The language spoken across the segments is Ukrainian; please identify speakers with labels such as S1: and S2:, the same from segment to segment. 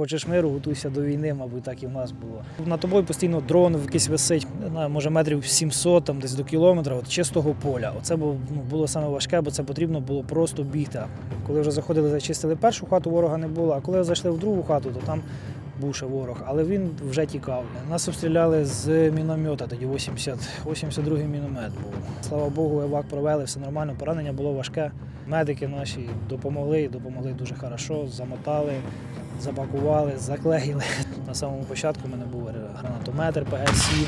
S1: Хочеш миру, готуйся до війни, мабуть, так і в нас було. На тобою постійно дрон якийсь висить, не може метрів 700, там десь до кілометра, от чистого поля. Оце було, ну, було саме важке, бо це потрібно було просто бігти. Коли вже заходили, зачистили першу хату, ворога не було, а коли зайшли в другу хату, то там був ще ворог, але він вже тікав. Нас обстріляли з міномета, тоді 80, 82-й міномет був. Слава Богу, евак провели, все нормально, поранення було важке. Медики наші допомогли, допомогли дуже хорошо, замотали, запакували, заклеїли. На самому початку в мене був гранатометр ПГ-7.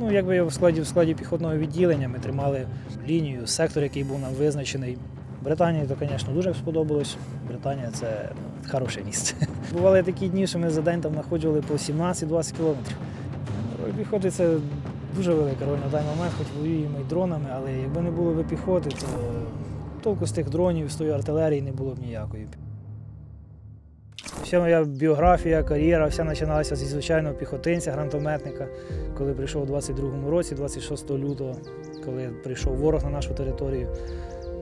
S1: Ну, якби в складі, в складі піхотного відділення ми тримали лінію, сектор, який був нам визначений. Британії то, звісно, дуже сподобалось. Британія це ну, хороше місце. Бували такі дні, що ми за день там знаходжували по 17-20 кілометрів. Роль піхоти це дуже велика роль на даний момент, хоч воюємо і дронами, але якби не було б піхоти, то толку з тих дронів, з тої артилерії не було б ніякої. Вся моя біографія, кар'єра, вся починалася зі звичайного піхотинця, гранатометника, коли прийшов у 22-му році, 26 лютого, коли прийшов ворог на нашу територію.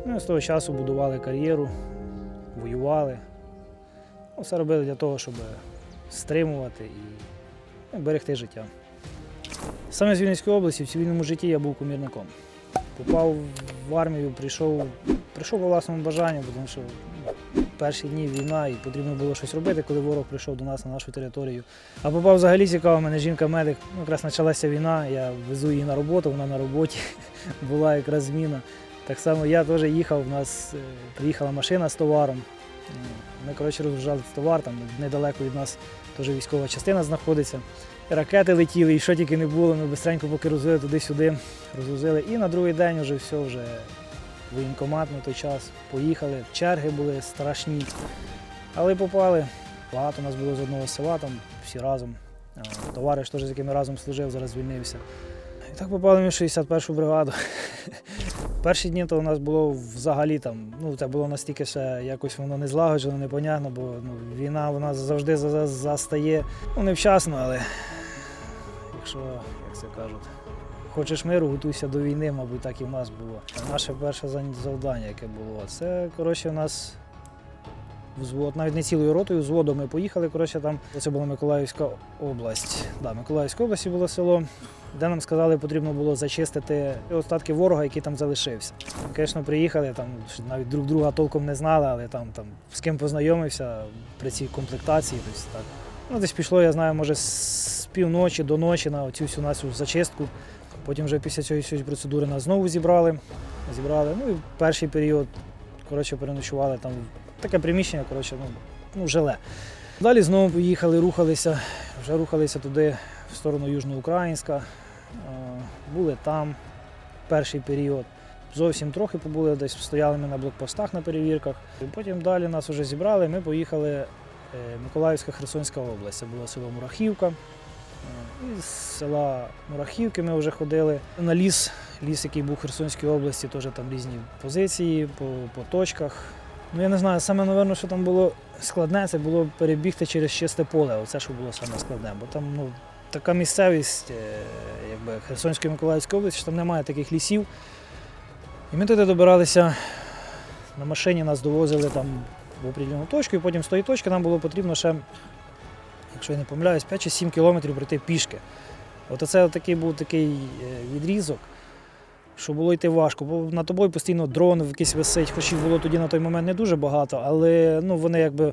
S1: Ну, з того часу будували кар'єру, воювали. Ну, все робили для того, щоб стримувати і ну, берегти життя. Саме з Вінницької області в цивільному житті я був комірником. Попав в армію, прийшов, прийшов по власному бажанню, тому що перші дні війна і потрібно було щось робити, коли ворог прийшов до нас на нашу територію. А попав взагалі цікаво, мене жінка-медик. Ну, якраз почалася війна, я везу її на роботу, вона на роботі, була якраз зміна. Так само я теж їхав, у нас е, приїхала машина з товаром. Ми, коротше, розгружали товар, там недалеко від нас теж військова частина знаходиться. Ракети летіли, і що тільки не було, ми швидко поки розвили туди-сюди, розгрузили. І на другий день вже все, вже воєнкомат на той час. Поїхали, черги були страшні. Але попали. Багато нас було з одного села, там всі разом. Товариш теж, з яким я разом служив, зараз звільнився. І так попали ми в 61-у бригаду. Перші дні то у нас було взагалі там, ну це було настільки ще якось воно не злагоджено, непонятно, бо ну, війна вона завжди за- за- застає. Ну, невчасно, але якщо, як це кажуть, хочеш миру, готуйся до війни, мабуть, так і в нас було. Наше перше завдання, яке було, це коротше у нас взвод, навіть не цілою ротою, взводом ми поїхали. Коротше, там це була Миколаївська область. Да, Миколаївська області було село, де нам сказали, потрібно було зачистити остатки ворога, який там залишився. Звісно, приїхали, там навіть друг друга толком не знали, але там, там з ким познайомився при цій комплектації. Тобто, так. Ну, десь пішло, я знаю, може, з півночі до ночі на цю всю нашу зачистку. Потім вже після цієї процедури нас знову зібрали. Зібрали. Ну і перший період коротше, переночували там таке приміщення, коротше, ну, ну, жиле. Далі знову поїхали, рухалися, вже рухалися туди, в сторону Южноукраїнська. Були там перший період. Зовсім трохи побули, десь стояли ми на блокпостах на перевірках. Потім далі нас вже зібрали, ми поїхали е, Миколаївська Херсонська область. Це було село Мурахівка. Е, І з села Мурахівки ми вже ходили на ліс, ліс, який був в Херсонській області, теж там різні позиції по, по точках. Ну я не знаю, саме, напевно, що там було складне, це було перебігти через чисте поле. Оце що було саме складне. Бо там ну, така місцевість, е, якби Херсонської Миколаївської області, що там немає таких лісів. І ми туди добиралися на машині, нас довозили там в определену точку, і потім з тої точки нам було потрібно ще, якщо я не помиляюсь, 5 чи 7 кілометрів пройти пішки. От це такий був такий е, відрізок, що було йти важко, бо над тобою постійно дрон якийсь висить, хоч їх було тоді на той момент не дуже багато, але ну, вони якби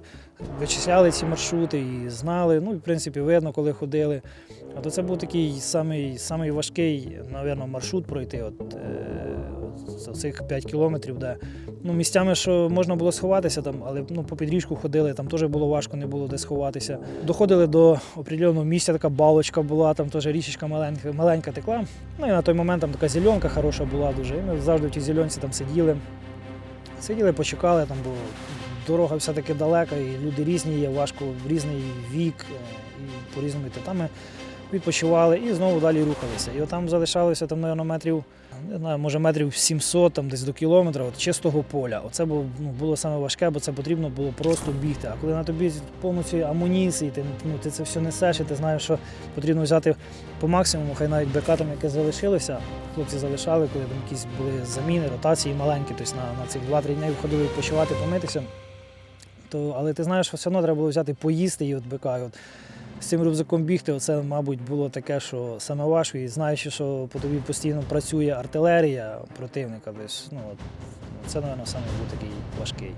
S1: вичисляли ці маршрути і знали, ну в принципі видно, коли ходили. А то це був такий самий, самий важкий, напевно, маршрут пройти. От, е, от цих 5 кілометрів, де ну, місцями, що можна було сховатися, там, але ну, по підріжку ходили, там теж було важко, не було де сховатися. Доходили до определеного місця, така балочка була, там теж річечка маленька, маленька текла. Ну і на той момент там така зеленка хороша була дуже. І ми завжди в тій зеленці там сиділи. Сиділи, почекали, там, бо дорога все-таки далека, і люди різні є, важко різний вік е, і по-різному йти. Там ми відпочивали і знову далі рухалися. І отам залишалося там, мабуть, метрів, не знаю, може метрів 700, там десь до кілометра, от чистого поля. Оце було, ну, було саме важке, бо це потрібно було просто бігти. А коли на тобі повністю амуніції, ти, ну, ти це все несеш, і ти знаєш, що потрібно взяти по максимуму, хай навіть БК там, яке залишилося, хлопці залишали, коли там якісь були заміни, ротації маленькі, тобто на, на цих 2-3 дні виходили відпочивати, помитися. то, але ти знаєш, що все одно треба було взяти поїсти і от бика. І от з цим рюкзаком бігти, оце, мабуть, було таке, що саме важко. І знаючи, що по тобі постійно працює артилерія противника, десь, ну, це, мабуть, саме був такий важкий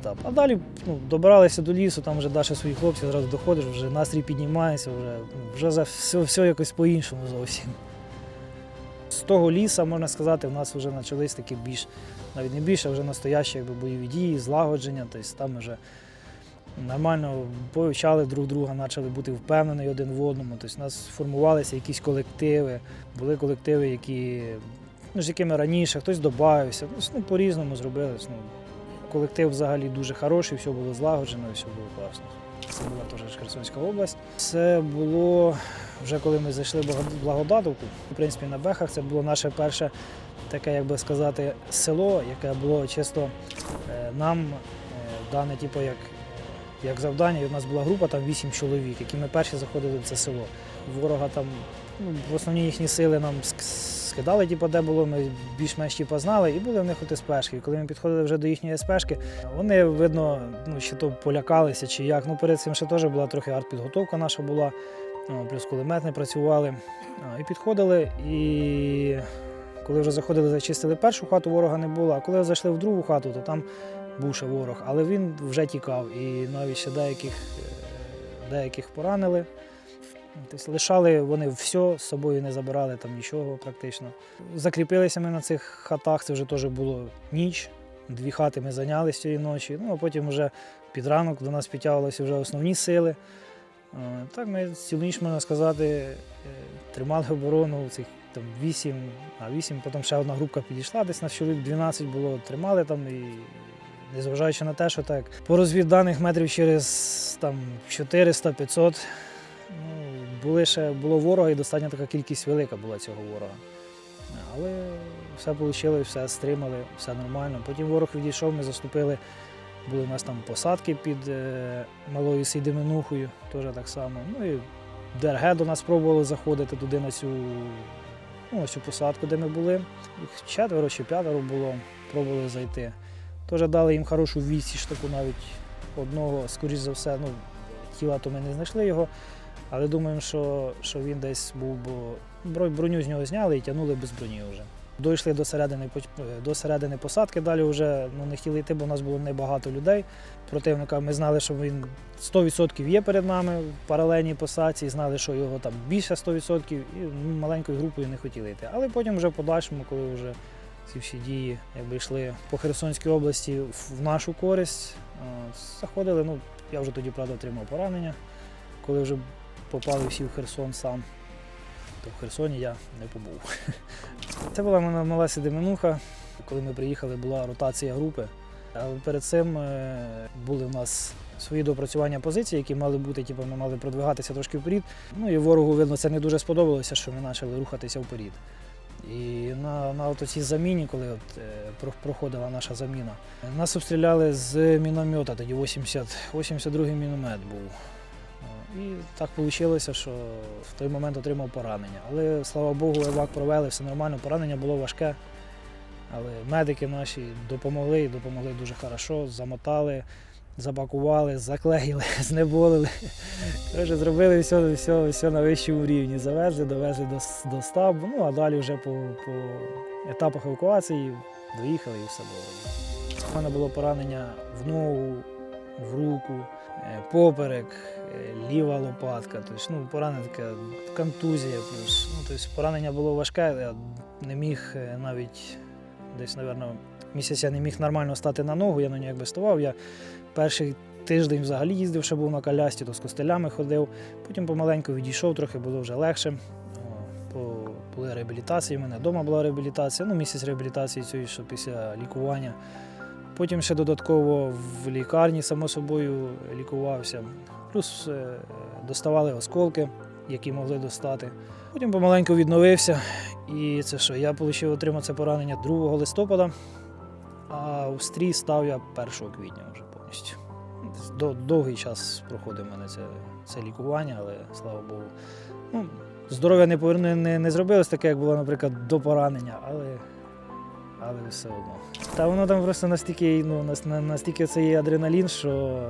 S1: етап. А далі ну, добиралися до лісу, там вже далі свої хлопці, зразу доходиш, вже настрій піднімається, вже, вже за все, все якось по-іншому зовсім. З того ліса, можна сказати, в нас вже почались такі більш, навіть не більше, а вже настоящі якби, бойові дії, злагодження. Тобто там вже нормально повивчали друг друга, почали бути впевнені один в одному. Тобто у нас формувалися якісь колективи, були колективи, які, ну, з якими раніше хтось додався. Тобто, ну, по-різному зробилось. Ну, колектив взагалі дуже хороший, все було злагоджено, все було класно. Це була теж Херсонська область. Це було вже коли ми зайшли в Благодатовку. В принципі, на Бехах це було наше перше таке, як би сказати, село, яке було чисто е, нам е, дане, типу, як, як завдання. І у нас була група там 8 чоловік, які ми перші заходили в це село. Ворога там, ну, в основні їхні сили нам скидали, типу, де було, ми більш-менш типу, знали, і були в них от СПшки. І коли ми підходили вже до їхньої СПшки, вони, видно, ну, чи то полякалися, чи як. Ну, перед цим ще теж була трохи артпідготовка наша була, ну, плюс кулеметни працювали. І підходили, і коли вже заходили, зачистили першу хату, ворога не було. А коли зайшли в другу хату, то там був ще ворог, але він вже тікав. І навіть ще деяких, е, деяких поранили. Тобто лишали вони все, з собою не забирали там нічого практично. Закріпилися ми на цих хатах, це вже теж було ніч. Дві хати ми зайняли з цієї ночі. Ну а потім вже під ранок до нас підтягувалися вже основні сили. Е, Так ми цілу ніч, можна сказати, е, тримали оборону цих там 8, а 8, потім ще одна група підійшла, десь на чоловік 12 було, тримали там і. Незважаючи на те, що так по розвідданих метрів через там 400-500 ну, були ще було ворога і достатньо така кількість велика була цього ворога. Але все вийшло, все стримали, все нормально. Потім ворог відійшов, ми заступили. Були у нас там посадки під е, малою Сейдеминухою, теж так само. Ну і ДРГ до нас пробували заходити туди на цю, ну, цю посадку, де ми були. Їх четверо чи п'ятеро було, пробували зайти. Теж дали їм хорошу відсіч таку навіть одного, скоріш за все, ну, тіла то ми не знайшли його, але думаємо, що, що він десь був, бо бро- броню з нього зняли і тягнули без броні вже. Дійшли до середини, до середини посадки, далі вже ну, не хотіли йти, бо у нас було небагато людей. Противника ми знали, що він 100% є перед нами в паралельній посадці, знали, що його там більше 100%, і ну, маленькою групою не хотіли йти. Але потім вже в подальшому, коли вже ці всі дії якби йшли по Херсонській області в нашу користь, заходили. Ну, я вже тоді, правда, отримав поранення, коли вже попали всі в Херсон сам. То в Херсоні я не побув. Це була моя мала Сідеменуха. Коли ми приїхали, була ротація групи. Але перед цим е, були в нас свої допрацювання позицій, які мали бути, типу, ми мали продвигатися трошки вперед. Ну і ворогу, видно, це не дуже сподобалося, що ми почали рухатися вперед. І на, на цій заміні, коли от, е, проходила наша заміна, нас обстріляли з міномета, тоді 80, 82-й міномет був. І так вийшло, що в той момент отримав поранення. Але слава Богу, евак провели, все нормально, поранення було важке. Але медики наші допомогли допомогли дуже хорошо, замотали, забакували, заклеїли, знеболили. Коротше, зробили все, все, все на вищому рівні. Завезли, довезли до, до стабу. Ну а далі вже по, по етапах евакуації доїхали і все було. У мене було поранення в ногу, в руку, е, поперек, е, ліва лопатка. Тобто, ну, поранення таке, контузія плюс. Ну, тобто, поранення було важке, я не міг е, навіть десь, напевно, місяць не міг нормально стати на ногу, я на ній якби ставав. Я перший тиждень взагалі їздив, ще був на колясці, то з костелями ходив. Потім помаленьку відійшов, трохи було вже легше. Були реабілітації, у мене вдома була реабілітація, ну місяць реабілітації цієї, що після лікування. Потім ще додатково в лікарні, само собою, лікувався. Плюс е, доставали осколки, які могли достати. Потім помаленьку відновився. І це що? Я отримав отримав поранення 2 листопада, а у стрій став я 1 квітня вже повністю. Довгий час проходив у мене це, це лікування, але слава Богу. Ну, здоров'я не, поверну- не, не зробилось таке, як було, наприклад, до поранення, але, але все одно. Та воно там просто настільки, ну, настільки це є адреналін, що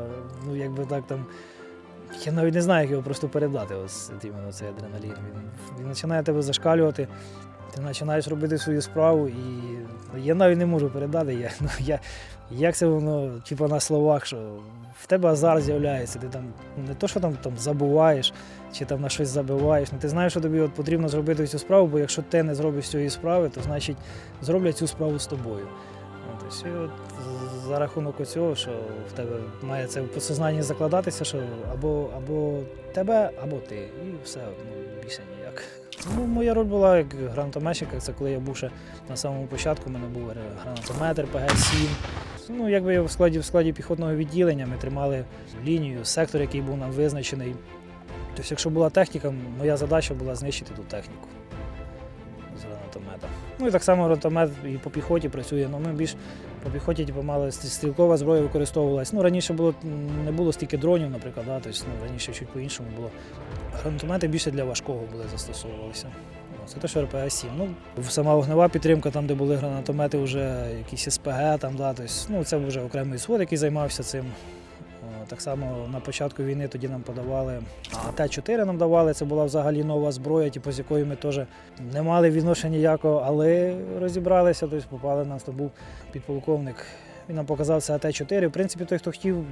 S1: ну, якби так там. Я навіть не знаю, як його просто передати, ось іменно цей адреналін. Він, він починає тебе зашкалювати, ти починаєш робити свою справу, і я навіть не можу передати. Я, ну, я, як це воно, типу на словах, що в тебе азарт з'являється, ти там не то, що там, там забуваєш, чи там на щось забиваєш. Ну, ти знаєш, що тобі от потрібно зробити цю справу, бо якщо ти не зробиш цієї справи, то значить зроблять цю справу з тобою. От, і от за рахунок цього, що в тебе має це в підсознанні закладатися, що або, або тебе, або ти. І все, ну, більше ніяк. Ну, моя роль була як гранатометчика, це коли я був ще на самому початку, у мене був гранатометр ПГ-7. Ну, якби в складі, в складі піхотного відділення ми тримали лінію, сектор, який був нам визначений. Тобто, якщо була техніка, моя задача була знищити ту техніку з гранатомета. Ну і так само гранатомет і по піхоті працює. Ну, ми більш по піхоті типу, мали стрілкова зброя використовувалась. Ну, раніше було, не було стільки дронів, наприклад, да? тобто, ну, раніше чуть по-іншому було. Гранатомети більше для важкого були застосовувалися. Це те, що РПА-7. Ну, сама вогнева підтримка, там, де були гранатомети, вже якісь СПГ, там, да, тобто, ну, це вже окремий свод, який займався цим. Так само на початку війни тоді нам подавали а Т-4 нам давали. Це була взагалі нова зброя, типу, з якою ми теж не мали відношення ніякого, але розібралися, тобто попали нас. То був підполковник. Він нам показав це АТ-4. В принципі, той, хто хотів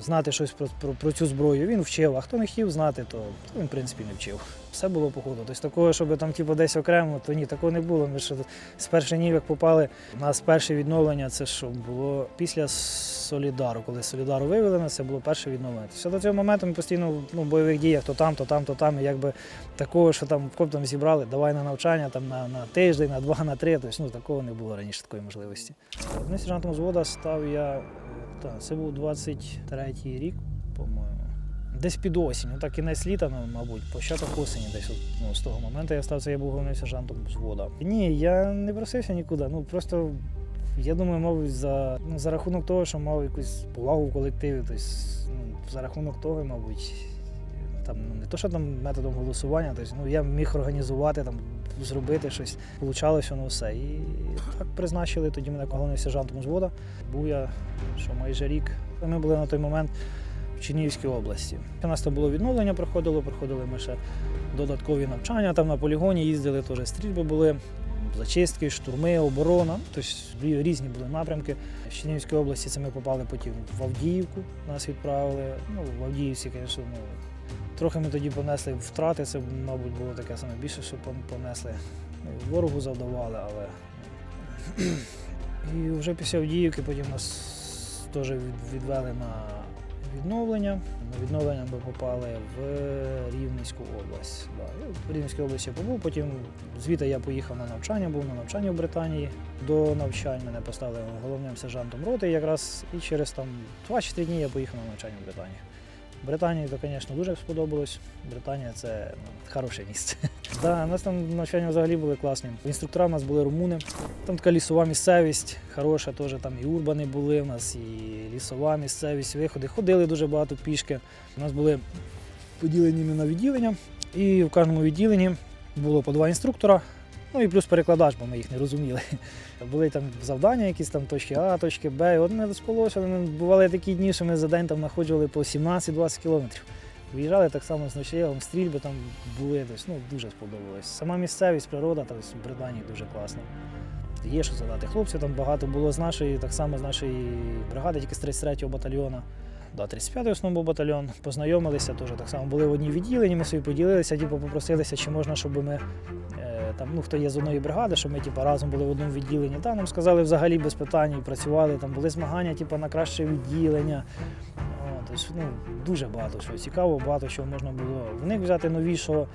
S1: знати щось про, про, про цю зброю, він вчив, а хто не хотів знати, то, то він, в принципі, не вчив. Все було по ходу. Тобто такого, щоб там типу, десь окремо, то ні, такого не було. Ми що з перших днів, як попали, у нас перше відновлення, це що було після Солідару. Коли Солідару вивели нас, це було перше відновлення. Тобто до цього моменту ми постійно ну, в бойових діях, то там, то там, то там. І якби такого, що там коптом зібрали, давай на навчання там, на, на тиждень, на два, на три. Тобто, ну, такого не було раніше такої можливості. Ну, сержантом взвода став я, е, та, це був 23-й рік, по-моєму. Десь під осінь, ну так кінець літа, ну, мабуть, початок осені, десь ну, з того моменту я стався, я був головним сержантом взвода. Ні, я не просився нікуди. Ну просто я думаю, мабуть, за, ну, за рахунок того, що мав якусь повагу в колективі, тобто, ну, за рахунок того, мабуть, там ну, не то, що там методом голосування, тобто, ну, я міг організувати, там, зробити щось, получалося воно все. І так призначили тоді мене головним сержантом взвода. Був я що майже рік. Ми були на той момент в Чернігівській області. У нас там було відновлення, проходило, проходили ми ще додаткові навчання. Там на полігоні їздили, теж стрільби були, зачистки, штурми, оборона. Тобто різні були напрямки. В Чернігівській області це ми попали потім в Авдіївку, нас відправили. Ну, в Авдіївці, звісно, ну, трохи ми тоді понесли втрати, це, мабуть, було таке саме більше, що понесли. Ну, Ворогу завдавали, але. І вже після Авдіївки потім нас теж відвели на відновлення. На відновлення ми попали в Рівненську область. Да. В Рівненській області я побув, потім звідти я поїхав на навчання, був на навчанні в Британії. До навчань мене поставили головним сержантом роти якраз, і через там 2-3 дні я поїхав на навчання в Британію. Британії, то, звісно, дуже сподобалось. Британія це ну, хороше місце. Да, у нас там навчання взагалі були класні. Інструктора у нас були румуни. Там така лісова місцевість, хороша, теж там і урбани були в нас, і лісова місцевість, виходи. Ходили дуже багато пішки. У нас були поділені на відділення, і в кожному відділенні було по два інструктора. Ну і плюс перекладач, бо ми їх не розуміли. Були там завдання, якісь там точки А, точки Б. І От не спалося. Бували такі дні, що ми за день там знаходили по 17-20 кілометрів. Виїжджали так само з ночевом, стрільби там були, тобто, ну, дуже сподобалось. Сама місцевість, природа там в Британії дуже класна. Є що задати. Хлопців там багато було з нашої, так само з нашої бригади, тільки з 33-го батальйону. Да, 35-й основний батальйон. Познайомилися теж так само. Були в одній відділенні, ми собі поділилися, типу, попросилися, чи можна, щоб ми е, там, ну, хто є з одної бригади, щоб ми типу, разом були в одному відділенні. Та нам сказали взагалі без питань, працювали. Там були змагання типу, на краще відділення. О, тобто, ну, дуже багато чого цікаво, багато чого можна було в них взяти новішого.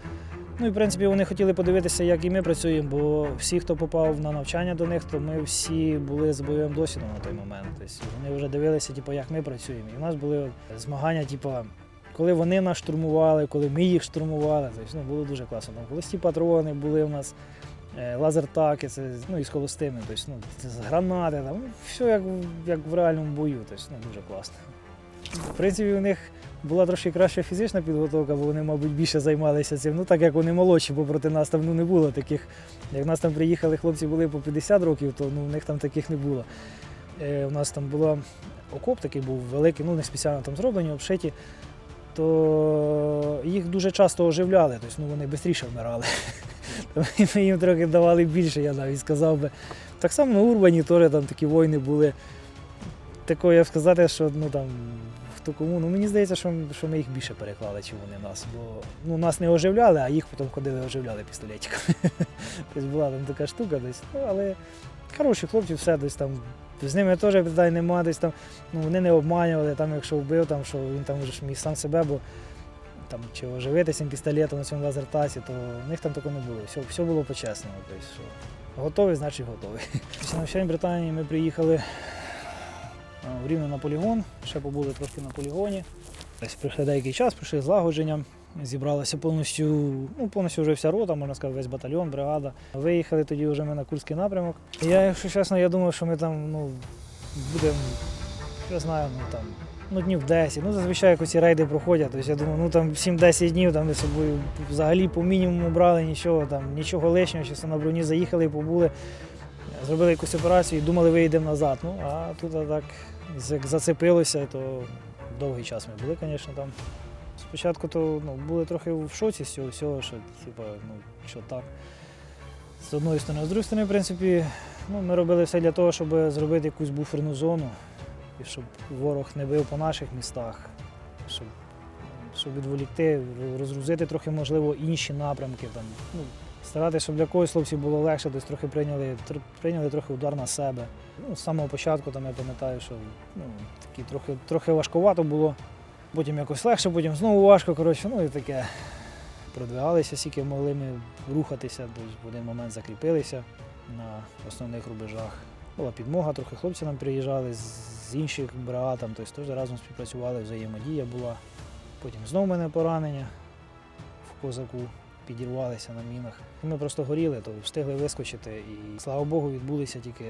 S1: Ну і в принципі вони хотіли подивитися, як і ми працюємо, бо всі, хто попав на навчання до них, то ми всі були з бойовим досвідом на той момент. Тобто вони вже дивилися, типу, як ми працюємо. І у нас були змагання, типу, коли вони нас штурмували, коли ми їх штурмували. Тобто, ну, було дуже класно. Там холості патрони були у нас. е, Лазертаки, це ну, і з холостими, тобто, ну, це з гранати, там, ну, все як, в- як в реальному бою, тобто, ну, дуже класно. В принципі, у них була трошки краща фізична підготовка, бо вони, мабуть, більше займалися цим. Ну, так як вони молодші, бо проти нас там ну, не було таких. Як нас там приїхали, хлопці були по 50 років, то ну, в них там таких не було. Е, у нас там була окоп такий був великий, ну не спеціально там зроблені, обшиті, то їх дуже часто оживляли, тобто ну, вони швидше вмирали. Ми їм трохи давали більше, я навіть сказав би. Так само на Урбані теж там такі воїни були. Такого я б сказати, що ну там хто кому. Ну мені здається, що, що ми їх більше переклали, чим вони нас. Бо ну, нас не оживляли, а їх потім ходили оживляли пістолетиками. тобто була там така штука десь. Ну, але хороші хлопці, все десь там. З ними теж питань нема, десь там, ну вони не обманювали, там, якщо вбив, там, що він там вже міг сам себе, бо там чи цим пістолетом на цьому лазертасі, то в них там такого не було. Все, все було по-чесному. Готовий, значить готовий. В Британії ми приїхали в Рівно на полігон, ще побули трошки на полігоні. Десь пройшли деякий час, пройшли злагодження. Зібралася повністю, ну, повністю вже вся рота, можна сказати, весь батальйон, бригада. Виїхали тоді вже ми на Курський напрямок. Я, якщо чесно, я думав, що ми там ну, будемо, я знаю, ну там, ну днів 10. Ну, зазвичай якось ці рейди проходять. Тобто я думаю, ну там 7-10 днів там ми з собою взагалі по мінімуму брали нічого, там, нічого лишнього, чисто на броні заїхали побули, зробили якусь операцію і думали, виїдемо назад. Ну, а тут так як зацепилося, то довгий час ми були, звісно, там. Спочатку то ну, були трохи в шоці з цього всього, що типу, ну, що так. З одної сторони, а з другої сторони, в принципі, ну, ми робили все для того, щоб зробити якусь буферну зону, і щоб ворог не бив по наших містах, щоб, щоб відволікти, розгрузити трохи, можливо, інші напрямки. Там, ну, старатися, щоб для когось хлопців було легше, десь трохи прийняли, прийняли трохи удар на себе. Ну, з самого початку там, я пам'ятаю, що ну, такі трохи, трохи важкувато було. Потім якось легше, потім знову важко. Коротше, ну і таке. Продвигалися, скільки могли ми рухатися, в один момент закріпилися на основних рубежах. Була підмога, трохи хлопці нам приїжджали з інших бригад, тобто теж разом співпрацювали, взаємодія була. Потім знову мене поранення в козаку, підірвалися на мінах. Ми просто горіли, то встигли вискочити. І слава Богу, відбулися тільки,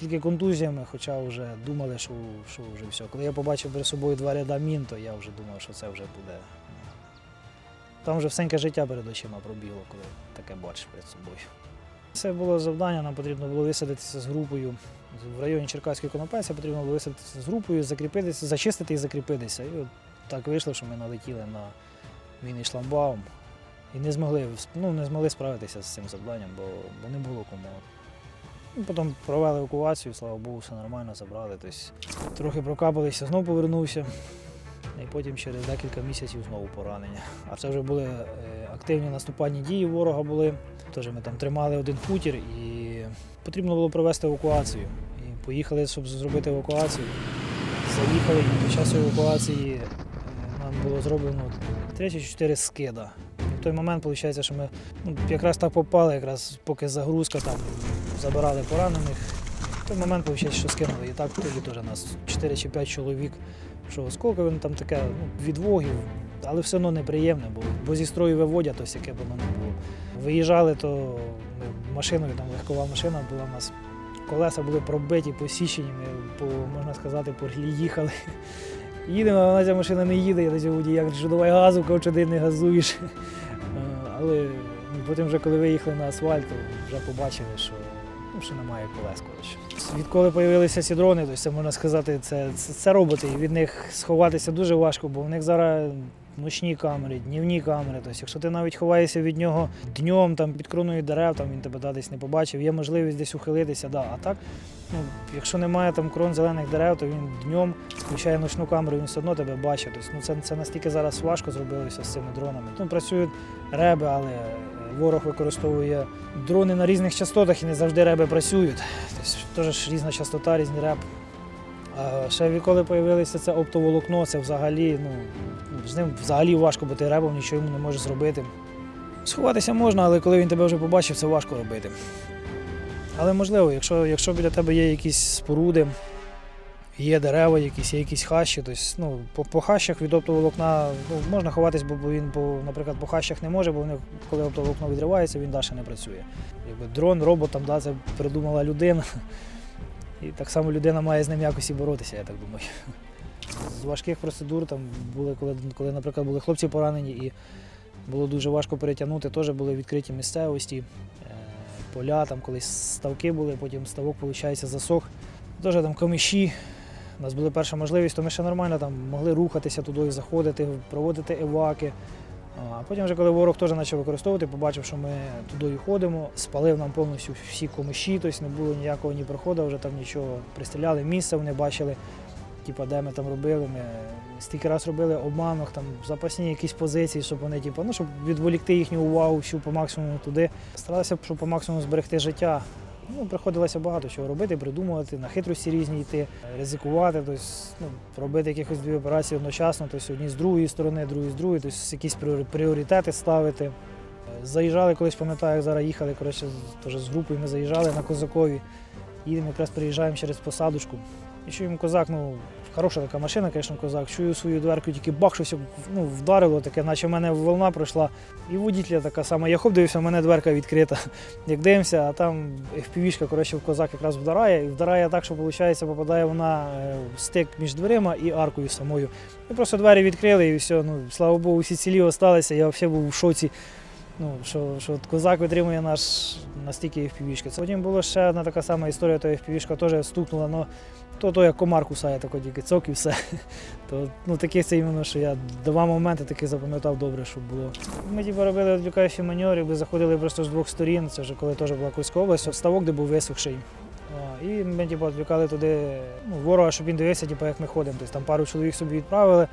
S1: тільки контузіями, хоча вже думали, що, що вже все. Коли я побачив перед собою два ряда мін, то я вже думав, що це вже буде. Там вже всеньке життя перед очима пробігло, коли таке бачиш перед собою. Це було завдання, нам потрібно було висадитися з групою. В районі Черкаської Конопеця потрібно було висадитися з групою, закріпитися, зачистити і закріпитися. І от так вийшло, що ми налетіли на мінний шламбаум і не змогли, ну, не змогли справитися з цим завданням, бо, бо не було кому. Ну, Потім провели евакуацію, слава Богу, все нормально, забрали. Тобто, трохи прокапалися, знову повернувся. І потім через декілька місяців знову поранення. А це вже були е, активні наступальні дії ворога були. Тож ми там тримали один хутір і потрібно було провести евакуацію. І поїхали, щоб зробити евакуацію. Заїхали і під час евакуації е, нам було зроблено 3-4 скида. Той момент виходить, що ми ну, якраз так попали, якраз поки загрузка там забирали поранених. В той момент виходить, що скинули. І так тоді теж нас 4 чи 5 чоловік. Що скільки воно там таке, ну, відвогів, але все одно неприємне було. Бо зі строю виводять, ось яке б воно не було. Виїжджали, то ми машиною, там легкова машина була у нас. Колеса були пробиті, посічені, ми можна сказати, по рілі їхали. Їдемо, а вона ця машина не їде, я до водія кажу, що давай газу, ковча ти не газуєш. Але ну, потім, вже коли виїхали на асфальт, вже побачили, що, ну, що немає колес. Коротше. Відколи з'явилися ці дрони, то це можна сказати, це, це, це роботи. І від них сховатися дуже важко, бо в них зараз ночні камери, днівні камери. Тобто, якщо ти навіть ховаєшся від нього днем там, під кроною дерев, там, він тебе да, десь не побачив, є можливість десь ухилитися. Да. А так, ну, якщо немає там крон зелених дерев, то він днем включає ночну камеру, він все одно тебе бачить. Тобто, ну, це, це настільки зараз важко зробилося з цими дронами. Ну, працюють реби, але ворог використовує дрони на різних частотах і не завжди реби працюють. Тобто, теж різна частота, різні реб. А ще відколи з'явилося це оптоволокно, це взагалі, ну, з ним взагалі важко, бо ти ребом нічого йому не можеш зробити. Сховатися можна, але коли він тебе вже побачив, це важко робити. Але можливо, якщо, якщо біля тебе є якісь споруди, є дерева, якісь, є якісь хащі, тобто, ну, по, по хащах від оптоволокна ну, можна ховатись, бо бо він, по, наприклад, по хащах не може, бо вони, коли оптоволокно відривається, він далі не працює. Якби дрон, робот, там, да, це придумала людина. І так само людина має з ним якось і боротися, я так думаю. з важких процедур там були, коли, коли, наприклад, були хлопці поранені і було дуже важко перетягнути, теж були відкриті місцевості, е, поля, там колись ставки були, потім ставок, виходить, засох. Теж там комиші. У нас була перша можливість, то ми ще нормально там могли рухатися туди, заходити, проводити еваки. А потім, вже коли ворог теж почав використовувати, побачив, що ми туди ходимо, спалив нам повністю всі комиші, тобто не було ніякого ні проходу, вже там нічого. Пристріляли місце, вони бачили, типу, де ми там робили. Ми стільки раз робили обманок, там запасні якісь позиції, щоб вони, типу, ну, щоб відволікти їхню увагу всю по максимуму туди. Старалися, щоб по максимуму зберегти життя. Ну, приходилося багато чого робити, придумувати, на хитрості різні йти, ризикувати, тобто, ну, робити якихось дві операції одночасно, тобто одні з другої сторони, другі з другої, тобто якісь пріоритети ставити. Заїжджали колись, пам'ятаю, зараз їхали коротше, з групою, ми заїжджали на Козакові. Їдемо, якраз приїжджаємо через посадочку. І чуємо козак, ну, хороша така машина, звісно, козак. Чую свою дверку, тільки бах, щось ну, вдарило таке, наче в мене волна пройшла. І водітля така сама. Я хоп, дивився, в мене дверка відкрита. Як дивимося, а там FPV-шка, коротше, в козак якраз вдарає. І вдарає так, що виходить, попадає вона е, в стик між дверима і аркою самою. І просто двері відкрили і все. Ну, слава Богу, всі цілі залишилися. Я взагалі був в шоці. Ну, що, що от козак витримує наш настільки FPV-шки. Потім була ще одна така сама історія, то FPV-шка теж стукнула, но то, то як комар кусає, тако тільки цок і все. То, ну, таких це іменно, що я два моменти таки запам'ятав добре, що було. Ми типу, робили відвлікаючі маневри, ви заходили просто з двох сторін, це вже коли теж була Курська область, ставок, де був висохший. І ми типу, відвлікали туди ну, ворога, щоб він дивився, типу, як ми ходимо. Тобто там пару чоловік собі відправили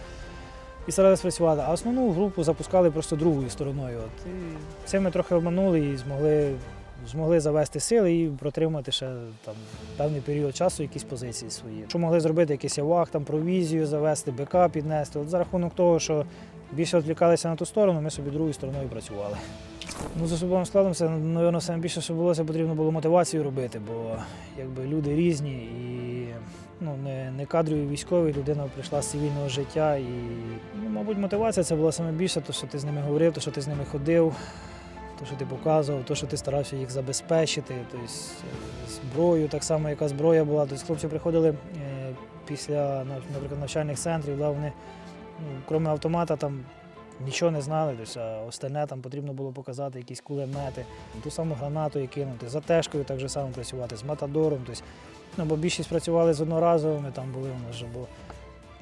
S1: і старалися працювати. А основну групу запускали просто другою стороною. От. І це ми трохи обманули і змогли, змогли завести сили і протримати ще там, певний період часу якісь позиції свої. Що могли зробити, якийсь явах, там, провізію завести, БК піднести. От за рахунок того, що більше відвлікалися на ту сторону, ми собі другою стороною працювали. Ну, з особовим складом це, мабуть, найбільше, що було, це потрібно було мотивацію робити, бо якби люди різні і ну, не, не кадрові військові, людина прийшла з цивільного життя. І, ну, мабуть, мотивація це була саме більше, то, що ти з ними говорив, то, що ти з ними ходив, то, що ти показував, то, що ти старався їх забезпечити, тобто зброю, так само, яка зброя була. Тобто хлопці приходили е, після, наприклад, навчальних центрів, да, вони, ну, крім автомата, там нічого не знали, тобто, а остальне там потрібно було показати якісь кулемети, ту саму гранату і кинути, за тежкою так же само працювати, з матадором. Тобто, ну, бо більшість працювали з одноразовими, там були у нас вже, бо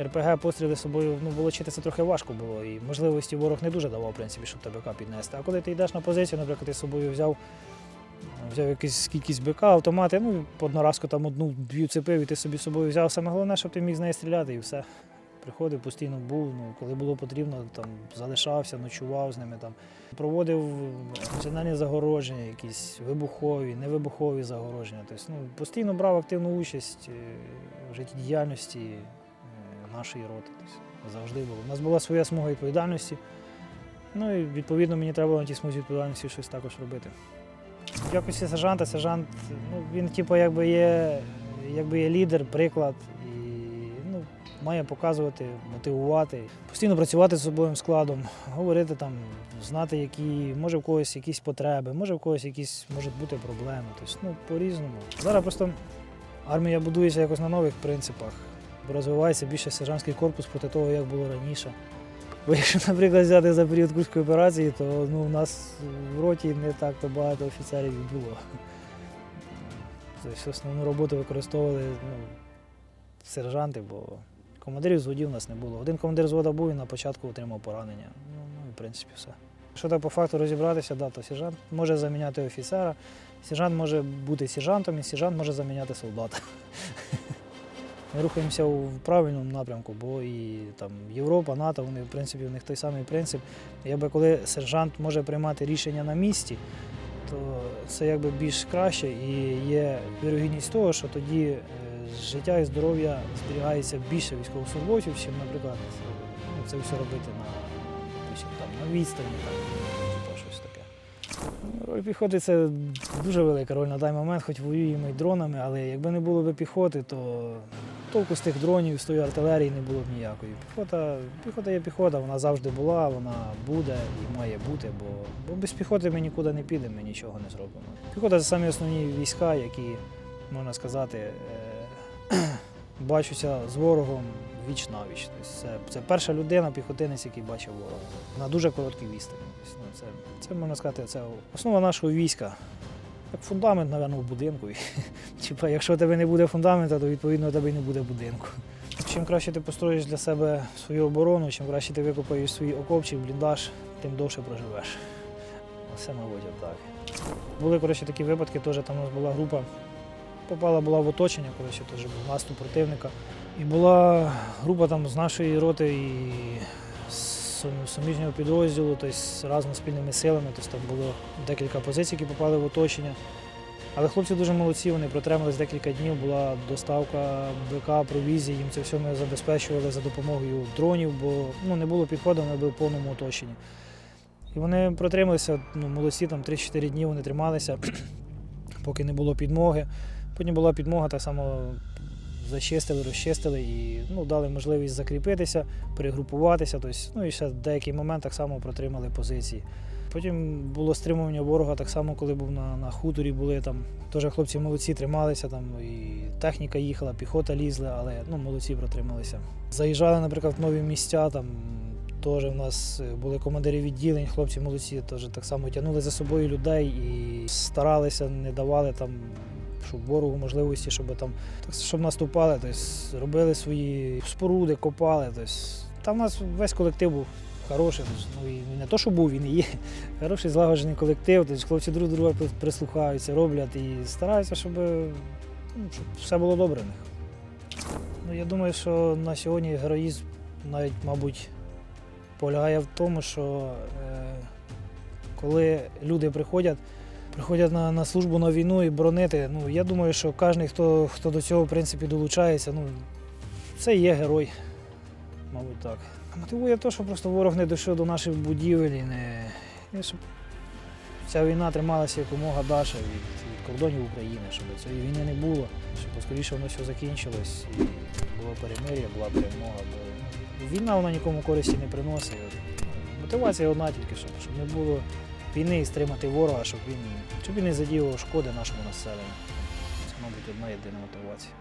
S1: РПГ постріли з собою ну, волочити це трохи важко було, і можливості ворог не дуже давав, в принципі, щоб ТБК піднести. А коли ти йдеш на позицію, наприклад, ти з собою взяв, взяв якийсь кількість БК, автомати, ну, одноразку там одну-дві цепив, і ти собі собою взяв. Саме головне, щоб ти міг з неї стріляти і все. Приходив, постійно був, ну, коли було потрібно, там залишався, ночував з ними. Там. Проводив національні загородження, якісь вибухові, невибухові загородження. Тобто, ну, постійно брав активну участь е, в життєдіяльності нашої роти. Тобто, завжди було. У нас була своя смуга відповідальності. Ну і відповідно мені треба було на тій смузі відповідальності щось також робити. В якості сержанта, сержант, ну, він типу, якби є, якби є лідер, приклад і ну, має показувати, мотивувати, постійно працювати з особовим складом, говорити там, знати, які, може в когось якісь потреби, може в когось якісь можуть бути проблеми. Тобто, ну, по-різному. Зараз просто армія будується якось на нових принципах. Розвивається більше сержантський корпус проти того, як було раніше. Бо якщо, наприклад, взяти за період Курської операції, то ну, у нас в роті не так то багато офіцерів було. Тобто основну роботу використовували ну, сержанти, бо командирів зводів у нас не було. Один командир звода був і на початку отримав поранення. Ну, ну в принципі все. Якщо так по факту розібратися, да, то сержант може заміняти офіцера, сержант може бути сержантом, і сержант може заміняти солдата. Ми рухаємося у правильному напрямку, бо і там Європа, НАТО, вони в принципі у них той самий принцип. Якби коли сержант може приймати рішення на місці, то це якби більш краще і є вірогідність того, що тоді е, життя і здоров'я зберігається більше військовослужбовців, чим, наприклад, ну, це все робити на, там, на відстані, там, щось таке. Ну, Роль піхоти це дуже велика роль на даний момент, хоч воюємо і дронами, але якби не було б піхоти, то толку з тих дронів, з тої артилерії не було б ніякої. Піхота, піхота є піхота, вона завжди була, вона буде і має бути, бо, бо без піхоти ми нікуди не підемо, ми нічого не зробимо. Піхота це самі основні війська, які, можна сказати, е, бачуся з ворогом, віч на віч. Тобто це, це перша людина, піхотинець, який бачив ворога. На дуже короткій відстані. Тобто, ну, це, це можна сказати, це основа нашого війська. Як фундамент, напевно, в будинку. Типа, якщо у тебе не буде фундамента, то відповідно у тебе не буде будинку. Чим краще ти построїш для себе свою оборону, чим краще ти викопаєш свій окопчик, бліндаж, тим довше проживеш. Все наводять так. Були коротше, такі випадки, теж там у нас була група, попала була в оточення, коротше, теж був наступ противника. І була група там з нашої роти і суміжнього підрозділу, тобто разом спільними силами. Тобто там було декілька позицій, які попали в оточення. Але хлопці дуже молодці, вони протримались декілька днів, була доставка БК, провізії, їм це все ми забезпечували за допомогою дронів, бо ну, не було підходу, вони були в повному оточенні. І вони протрималися, ну, молодці, там 3-4 дні вони трималися, поки не було підмоги. Потім була підмога, так само зачистили, розчистили і ну, дали можливість закріпитися, перегрупуватися. Тобто, ну і ще в деякий момент так само протримали позиції. Потім було стримування ворога, так само, коли був на, на хуторі, були там. Теж хлопці молодці трималися, там і техніка їхала, піхота лізла, але ну, молодці протрималися. Заїжджали, наприклад, в нові місця, там теж в нас е, були командири відділень, хлопці молодці, теж так само тягнули за собою людей і старалися, не давали там, щоб ворогу можливості, щоб там щоб наступали, тобто робили свої споруди, копали. Тобто, там у нас весь колектив був хороший. тобто, Ну, і не то, що був, він і є. Хороший злагоджений колектив. Тобто, хлопці друг до друга прислухаються, роблять і стараються, щоб, ну, щоб все було добре в них. Ну, я думаю, що на сьогодні героїзм навіть, мабуть, полягає в тому, що е, коли люди приходять, приходять на, на службу на війну і боронити, ну я думаю, що кожен, хто, хто до цього в принципі долучається, ну це є герой, мабуть, так. Мотивує те, що просто ворог не дійшов до наших будівель і не і щоб ця війна трималася якомога далі від, від кордонів України, щоб цієї війни не було, щоб поскоріше воно все закінчилось і було перемир'я, була перемога. Бо війна вона нікому користі не приносить. Мотивація одна тільки, щоб, щоб не було війни і стримати ворога, щоб він, щоб він не задіював шкоди нашому населенню. Це, мабуть, одна єдина мотивація.